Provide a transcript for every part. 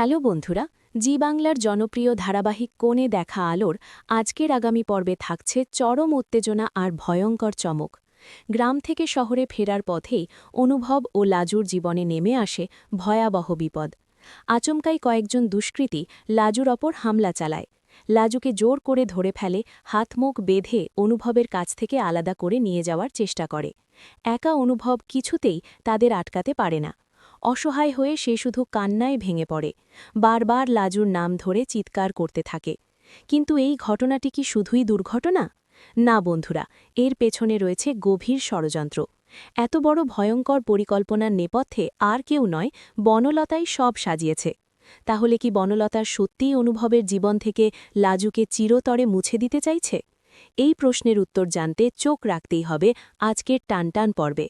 Hello বন্ধুরা, জি বাংলার জনপ্রিয় ধারাবাহিক কোণে দেখা আলোর আজকের আগামী পর্বে থাকছে চরম উত্তেজনা আর ভয়ঙ্কর চমক। গ্রাম থেকে শহরে ফেরার পথেই অনুভব ও লাজুর জীবনে নেমে আসে ভয়াবহ বিপদ। আচমকাই কয়েকজন দুষ্কৃতী লাজুর ওপর হামলা চালায়। লাজুকে জোর করে ধরে ফেলে, হাতমুখ বেঁধে অনুভবের কাছ থেকে আলাদা করে নিয়ে যাওয়ার চেষ্টা করে। একা অনুভব কিছুতেই তাদের আটকাতে পারে না। অসহায় হয়ে সে শুধু কান্নায় ভেঙে পড়ে, বারবার লাজুর নাম ধরে চিৎকার করতে থাকে। কিন্তু এই ঘটনাটি কি শুধুই দুর্ঘটনা? না বন্ধুরা, এর পেছনে রয়েছে গভীর ষড়যন্ত্র। এত বড় ভয়ঙ্কর পরিকল্পনার নেপথ্যে আর কেউ নয়, বনলতাই সব সাজিয়েছে। তাহলে কি বনলতার সত্যিই অনুভবের জীবন থেকে লাজুকে চিরতরে মুছে দিতে চাইছে? এই প্রশ্নের উত্তর জানতে চোখ রাখতেই হবে আজকের টানটান পর্বে।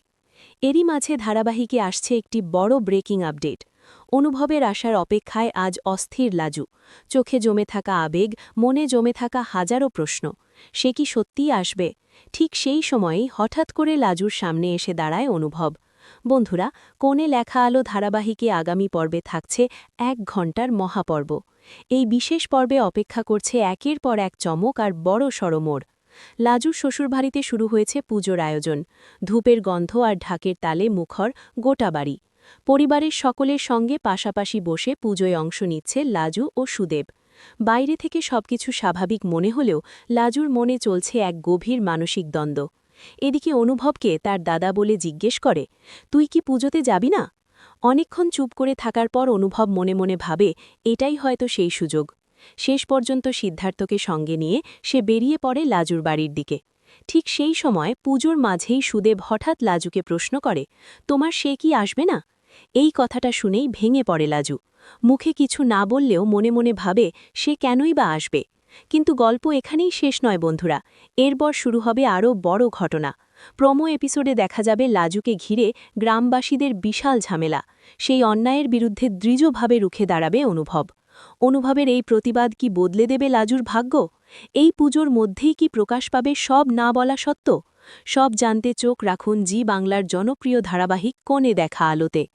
এরই মাঝে ধারাবাহিকে আসছে একটি বড় ব্রেকিং আপডেট। অনুভবের আসার অপেক্ষায় আজ অস্থির লাজু। চোখে জমে থাকা আবেগ, মনে জমে থাকা হাজারো প্রশ্ন। সে কি সত্যিই আসবে? ঠিক সেই সময়েই হঠাৎ করে লাজুর সামনে এসে দাঁড়ায় অনুভব। বন্ধুরা, কোণে লেখা আলো ধারাবাহিকে আগামী পর্বে থাকছে এক ঘণ্টার মহাপর্ব। এই বিশেষ পর্বে অপেক্ষা করছে একের পর এক চমক আর বড় সরমোড়। লাজুর শ্বশুরবাড়িতে শুরু হয়েছে পুজোর আয়োজন। ধূপের গন্ধ আর ঢাকের তালে মুখর গোটা বাড়ি। পরিবারের সকলের সঙ্গে পাশাপাশি বসে পুজোয় অংশ নিচ্ছে লাজু ও সুদেব। বাইরে থেকে সবকিছু স্বাভাবিক মনে হলেও লাজুর মনে চলছে এক গভীর মানসিক দ্বন্দ্ব। এদিকে অনুভবকে তার দাদা বলে জিজ্ঞেস করে, তুই কি পুজোতে যাবি না? অনেকক্ষণ চুপ করে থাকার পর অনুভব মনে মনে ভাবে, এটাই হয়তো সেই সুযোগ। শেষ পর্যন্ত সিদ্ধার্থকে সঙ্গে নিয়ে সে বেরিয়ে পড়ে লাজুর বাড়ির দিকে। ঠিক সেই সময় পুজোর মাঝেই সুদেব হঠাৎ লাজুকে প্রশ্ন করে, তোমার সে কি আসবে না? এই কথাটা শুনেই ভেঙে পড়ে লাজু। মুখে কিছু না বললেও মনে মনে ভাবে, সে কেনই বা আসবে? কিন্তু গল্প এখানেই শেষ নয় বন্ধুরা। এরপর শুরু হবে আরও বড় ঘটনা। প্রোমো এপিসোডে দেখা যাবে লাজুকে ঘিরে গ্রামবাসীদের বিশাল ঝামেলা। সেই অন্যায়ের বিরুদ্ধে দৃঢ়ভাবে রুখে দাঁড়াবে অনুভব। অনুভবের এই প্রতিবাদ কি বদলে দেবে লাজুর ভাগ্য? এই পুজোর মধ্যেই কি প্রকাশ পাবে সব না বলা সত্য? সব জানতে চোখ রাখুন জি বাংলার জনপ্রিয় ধারাবাহিক কোণে দেখা আলোতে।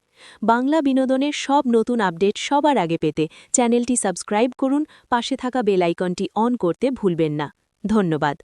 বাংলা বিনোদনের সব নতুন আপডেট সবার আগে পেতে চ্যানেলটি সাবস্ক্রাইব করুন, পাশে থাকা বেলাইকনটি অন করতে ভুলবেন না। ধন্যবাদ।